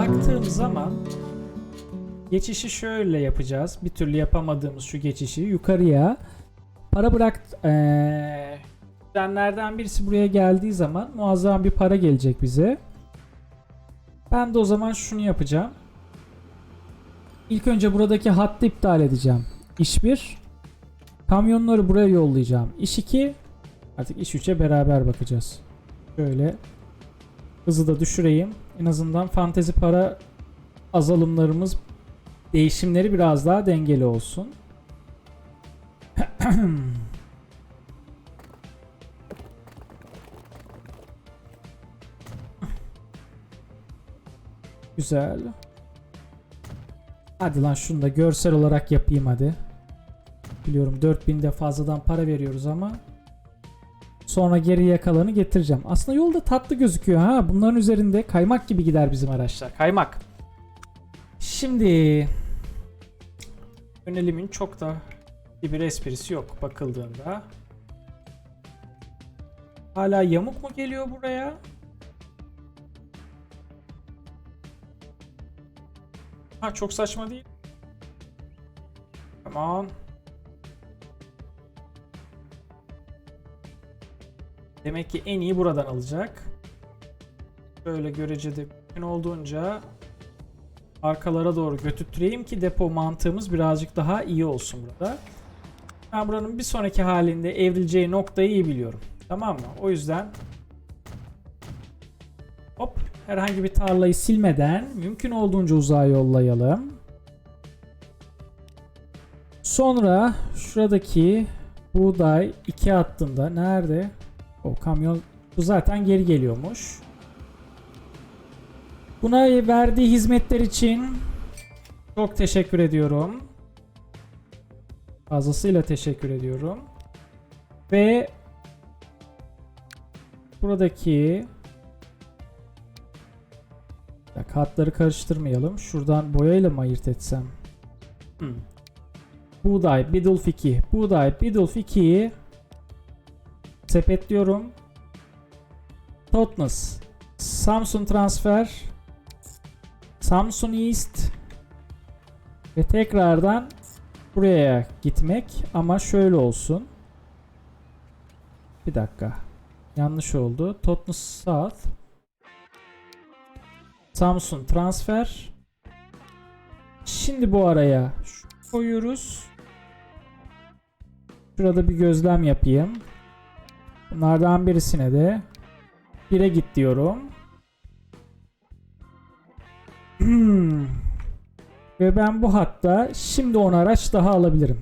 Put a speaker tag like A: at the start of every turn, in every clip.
A: baktığım zaman geçişi şöyle yapacağız. Bir türlü yapamadığımız şu geçişi yukarıya para bırak düzenlerden birisi buraya geldiği zaman muazzam bir para gelecek bize. Ben de o zaman şunu yapacağım. İlk önce buradaki hattı iptal edeceğim. İş 1. Kamyonları buraya yollayacağım. İş 2. Artık iş 3'e beraber bakacağız. Şöyle hızı da düşüreyim. En azından fantezi para azalımlarımız değişimleri biraz daha dengeli olsun. Güzel. Hadi lan şunu da görsel olarak yapayım hadi. Biliyorum 4000'de fazladan para veriyoruz ama sonra geriye kalanı getireceğim. Aslında yolda tatlı gözüküyor ha. Bunların üzerinde kaymak gibi gider bizim araçlar. Kaymak. Şimdi yönelimin çok da bir esprisi yok bakıldığında. Hala yamuk mu geliyor buraya? Ha çok saçma değil. Tamam. Demek ki en iyi buradan alacak. Böyle görecede mümkün olduğunca arkalara doğru götürtüreyim ki depo mantığımız birazcık daha iyi olsun burada. Ben buranın bir sonraki halinde evrileceği noktayı iyi biliyorum. Tamam mı? O yüzden hop herhangi bir tarlayı silmeden mümkün olduğunca uzağa yollayalım. Sonra şuradaki buğday iki hattında nerede? O kamyon bu zaten geri geliyormuş. Buna verdiği hizmetler için çok teşekkür ediyorum. Fazlasıyla teşekkür ediyorum. Ve buradaki Bak hatları karıştırmayalım. Şuradan boyayla mı ayırt etsem? Hmm. Buğday, Bidulf 2. Buğday, Bidulf 2'yi sepetliyorum. Totnes. Samsung transfer. Samsung East. Ve tekrardan buraya gitmek ama şöyle olsun. Bir dakika. Yanlış oldu. Totnes South. Samsung transfer. Şimdi bu araya koyuyoruz. Şurada bir gözlem yapayım. Bunlardan birisine de 1'e git diyorum. Ve ben bu hatta şimdi 10 araç daha alabilirim.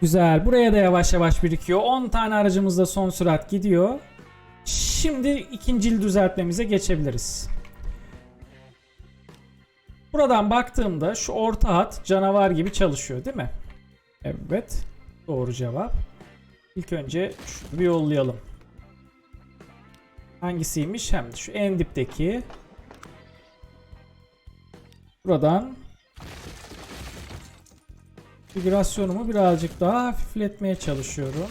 A: Güzel. Buraya da yavaş yavaş birikiyor. 10 tane aracımız da son sürat gidiyor. Şimdi ikincil düzeltmemize geçebiliriz. Buradan baktığımda şu orta hat canavar gibi çalışıyor değil mi? Evet. Doğru cevap. İlk önce şunu bir yollayalım. Hangisiymiş? Hem şu en dipteki. Buradan Figürasyonumu birazcık daha hafifletmeye çalışıyorum.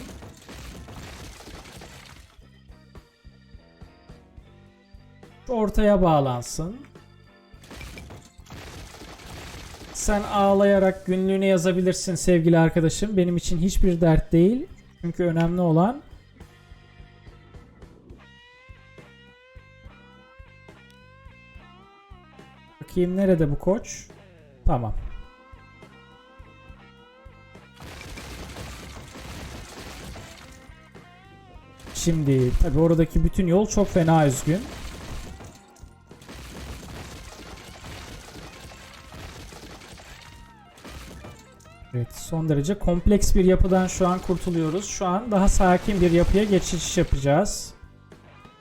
A: Şu ortaya bağlansın. Sen ağlayarak günlüğüne yazabilirsin sevgili arkadaşım. Benim için hiçbir dert değil. Çünkü önemli olan Bakayım nerede bu koç? Tamam. Şimdi tabi oradaki bütün yol çok fena üzgün. Evet son derece kompleks bir yapıdan şu an kurtuluyoruz. Şu an daha sakin bir yapıya geçiş yapacağız.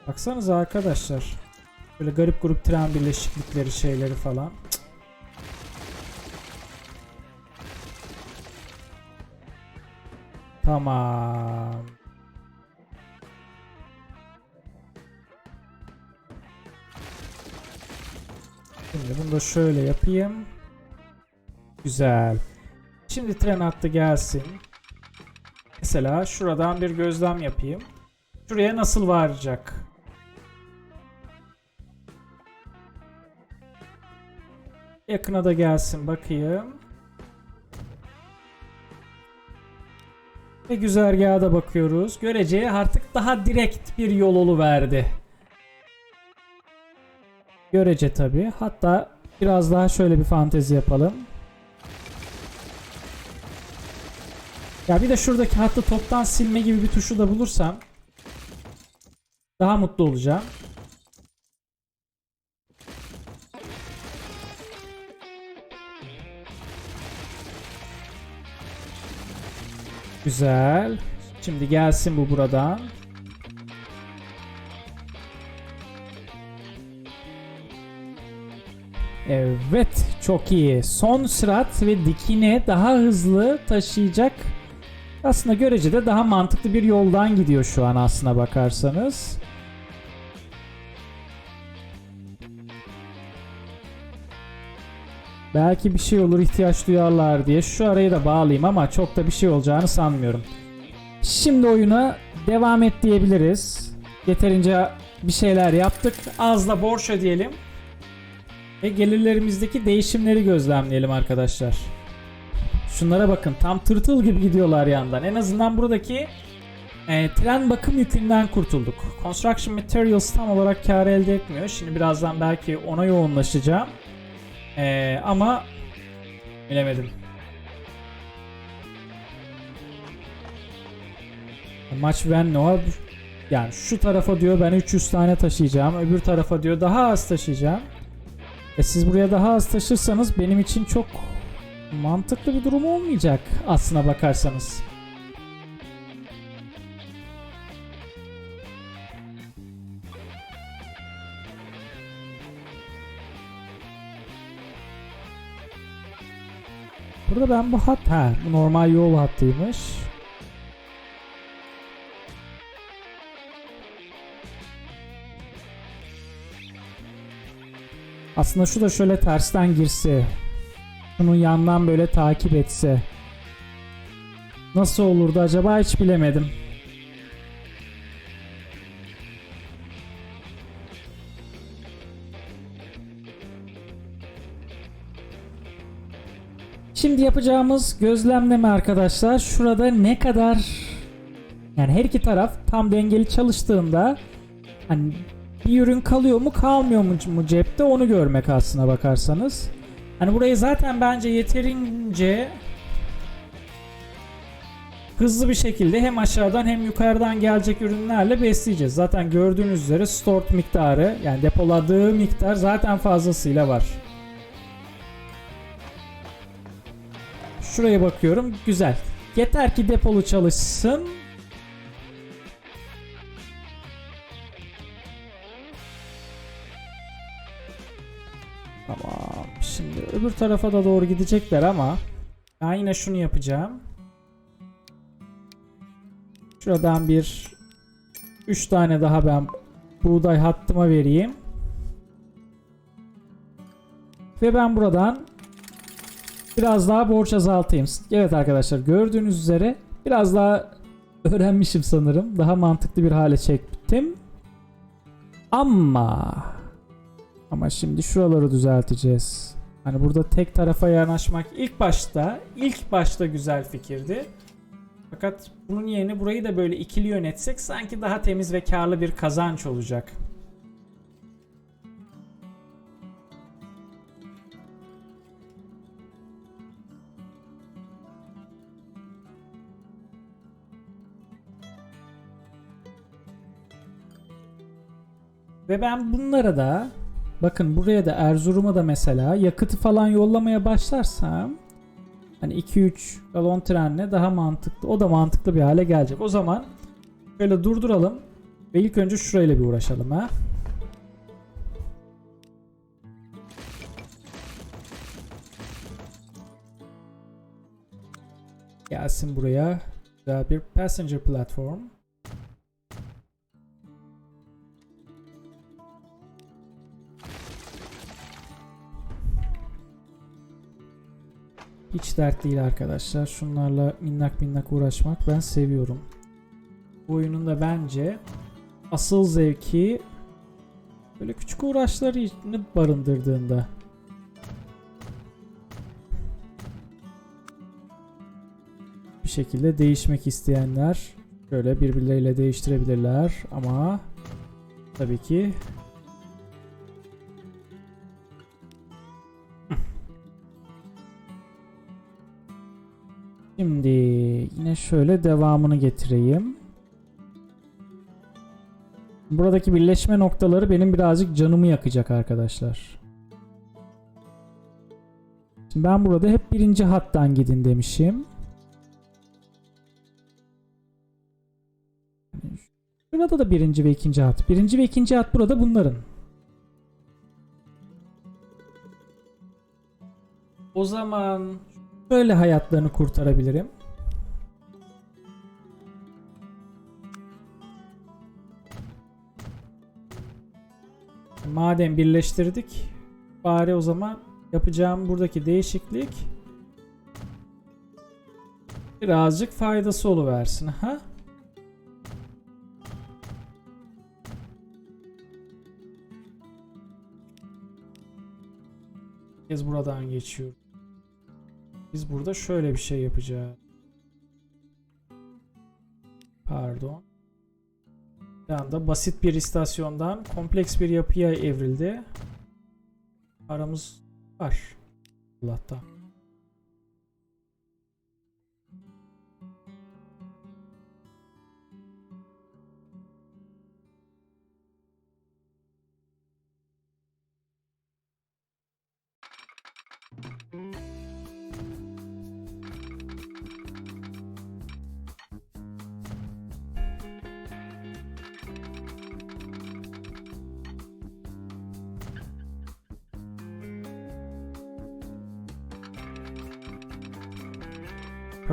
A: Baksanıza arkadaşlar. Böyle garip grup tren birleşiklikleri şeyleri falan. Tamam. Şimdi bunu da şöyle yapayım. Güzel. Şimdi tren hattı gelsin. Mesela şuradan bir gözlem yapayım. Şuraya nasıl varacak? Yakına da gelsin bakayım. Ve güzergaha da bakıyoruz. Göreceği artık daha direkt bir yol verdi. Görece tabi. Hatta biraz daha şöyle bir fantezi yapalım. Ya bir de şuradaki hattı toptan silme gibi bir tuşu da bulursam daha mutlu olacağım. Güzel. Şimdi gelsin bu buradan. Evet, çok iyi. Son sürat ve dikine daha hızlı taşıyacak. Aslında görecede daha mantıklı bir yoldan gidiyor şu an aslına bakarsanız. Belki bir şey olur ihtiyaç duyarlar diye şu arayı da bağlayayım ama çok da bir şey olacağını sanmıyorum. Şimdi oyuna devam et diyebiliriz. Yeterince bir şeyler yaptık. Az da borç ödeyelim. Ve gelirlerimizdeki değişimleri gözlemleyelim arkadaşlar. Şunlara bakın tam tırtıl gibi gidiyorlar yandan. En azından buradaki e, tren bakım yükünden kurtulduk. Construction Materials tam olarak kar elde etmiyor. Şimdi birazdan belki ona yoğunlaşacağım. E, ama bilemedim. Maç ben Noah yani şu tarafa diyor ben 300 tane taşıyacağım. Öbür tarafa diyor daha az taşıyacağım. E siz buraya daha az taşırsanız benim için çok mantıklı bir durum olmayacak aslına bakarsanız. Burada ben bu hat ha bu normal yol hattıymış. Aslında şu da şöyle tersten girse. Şunun yandan böyle takip etse. Nasıl olurdu acaba hiç bilemedim. Şimdi yapacağımız gözlemleme arkadaşlar şurada ne kadar yani her iki taraf tam dengeli çalıştığında hani bir ürün kalıyor mu kalmıyor mu cepte onu görmek aslına bakarsanız. Hani burayı zaten bence yeterince hızlı bir şekilde hem aşağıdan hem yukarıdan gelecek ürünlerle besleyeceğiz. Zaten gördüğünüz üzere stored miktarı yani depoladığı miktar zaten fazlasıyla var. Şuraya bakıyorum. Güzel. Yeter ki depolu çalışsın. Tarafa da doğru gidecekler ama ben yine şunu yapacağım. Şuradan bir 3 tane daha ben buğday hattıma vereyim. Ve ben buradan biraz daha borç azaltayım. Evet arkadaşlar gördüğünüz üzere biraz daha öğrenmişim sanırım. Daha mantıklı bir hale çektim. Ama ama şimdi şuraları düzelteceğiz. Hani burada tek tarafa yanaşmak ilk başta ilk başta güzel fikirdi. Fakat bunun yerine burayı da böyle ikili yönetsek sanki daha temiz ve karlı bir kazanç olacak. Ve ben bunlara da bakın buraya da Erzurum'a da mesela yakıtı falan yollamaya başlarsam hani 2-3 galon trenle daha mantıklı o da mantıklı bir hale gelecek. O zaman şöyle durduralım ve ilk önce şurayla bir uğraşalım ha. Gelsin buraya güzel bir passenger platform. Hiç dert değil arkadaşlar. Şunlarla minnak minnak uğraşmak ben seviyorum. Bu oyunun da bence asıl zevki böyle küçük uğraşlarını barındırdığında. Bir şekilde değişmek isteyenler şöyle birbirleriyle değiştirebilirler ama tabii ki Şimdi yine şöyle devamını getireyim. Buradaki birleşme noktaları benim birazcık canımı yakacak arkadaşlar. Şimdi ben burada hep birinci hattan gidin demişim. Burada da birinci ve ikinci hat. Birinci ve ikinci hat burada bunların. O zaman böyle hayatlarını kurtarabilirim. Madem birleştirdik, bari o zaman yapacağım buradaki değişiklik birazcık faydası oluversin. Ha? Biz buradan geçiyoruz. Biz burada şöyle bir şey yapacağız. Pardon. Bir anda basit bir istasyondan kompleks bir yapıya evrildi. Aramız var. Allah'tan.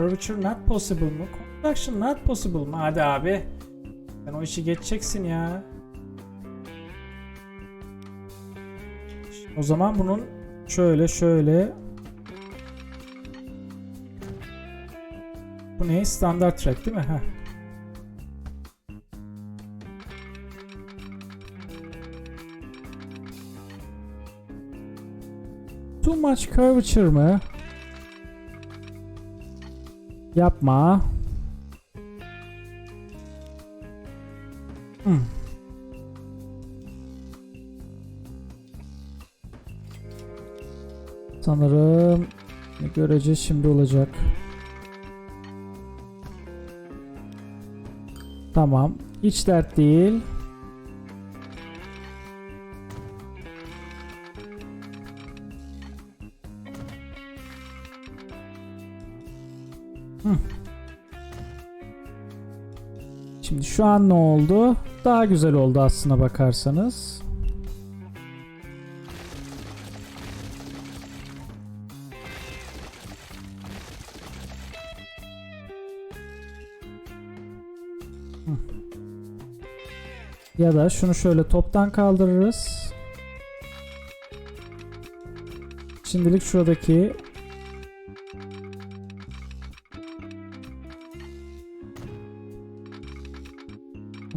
A: Curvature not possible mu? Construction not possible mu? Hadi abi. Sen o işi geçeceksin ya. O zaman bunun şöyle şöyle Bu ne? Standart track değil mi? Heh. Too much curvature mı? Yapma. Hmm. Sanırım görece şimdi olacak. Tamam. Hiç dert değil. Şimdi şu an ne oldu? Daha güzel oldu aslına bakarsanız. Ya da şunu şöyle toptan kaldırırız. Şimdilik şuradaki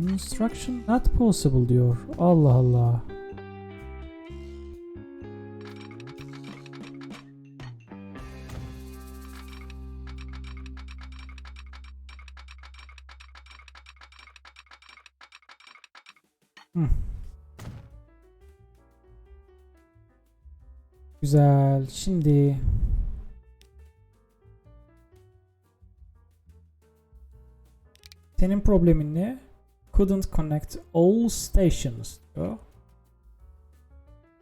A: Construction not possible diyor. Allah Allah. Hı. Güzel. Şimdi senin problemin ne? Couldn't connect all stations diyor.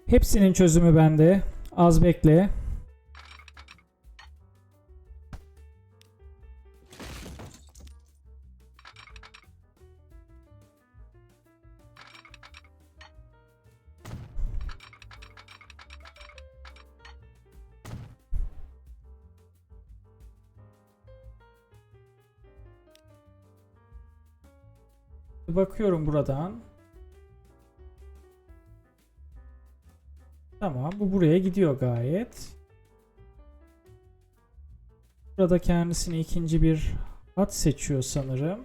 A: Hepsinin çözümü bende. Az bekle. Bakıyorum buradan. Tamam bu buraya gidiyor gayet. Burada kendisine ikinci bir hat seçiyor sanırım.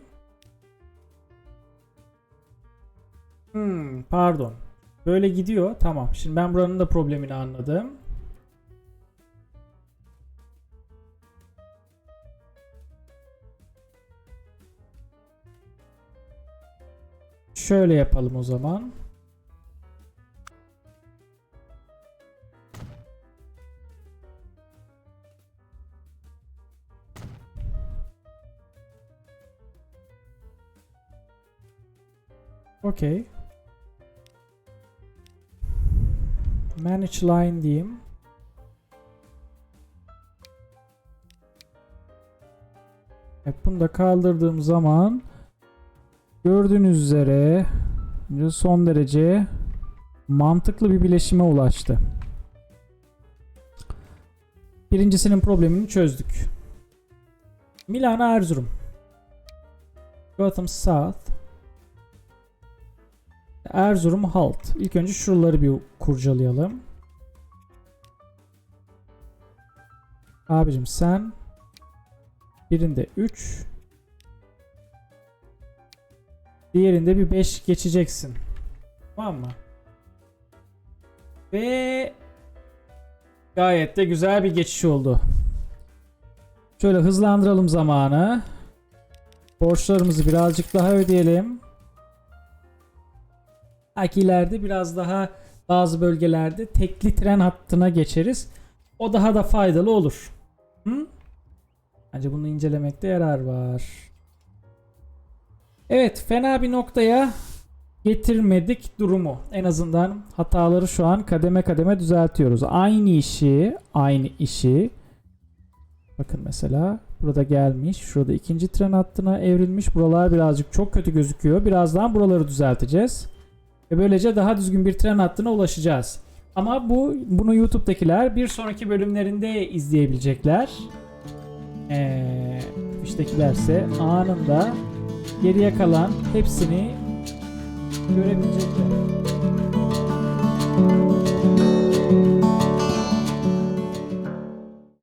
A: Hmm, pardon. Böyle gidiyor. Tamam. Şimdi ben buranın da problemini anladım. Şöyle yapalım o zaman. Okey. Manage line diyeyim. Evet bunu da kaldırdığım zaman gördüğünüz üzere son derece mantıklı bir bileşime ulaştı. Birincisinin problemini çözdük. Milano Erzurum. Gotham South. Erzurum Halt. İlk önce şuraları bir kurcalayalım. Abicim sen birinde 3 diğerinde bir 5 geçeceksin. Tamam mı? Ve gayet de güzel bir geçiş oldu. Şöyle hızlandıralım zamanı. Borçlarımızı birazcık daha ödeyelim. Belki ileride biraz daha bazı bölgelerde tekli tren hattına geçeriz. O daha da faydalı olur. Hı? Bence bunu incelemekte yarar var. Evet fena bir noktaya getirmedik durumu. En azından hataları şu an kademe kademe düzeltiyoruz. Aynı işi, aynı işi. Bakın mesela burada gelmiş. Şurada ikinci tren hattına evrilmiş. Buralar birazcık çok kötü gözüküyor. Birazdan buraları düzelteceğiz. Ve böylece daha düzgün bir tren hattına ulaşacağız. Ama bu bunu YouTube'dakiler bir sonraki bölümlerinde izleyebilecekler. Ee, iştekilerse anında geriye kalan hepsini görebilecekler.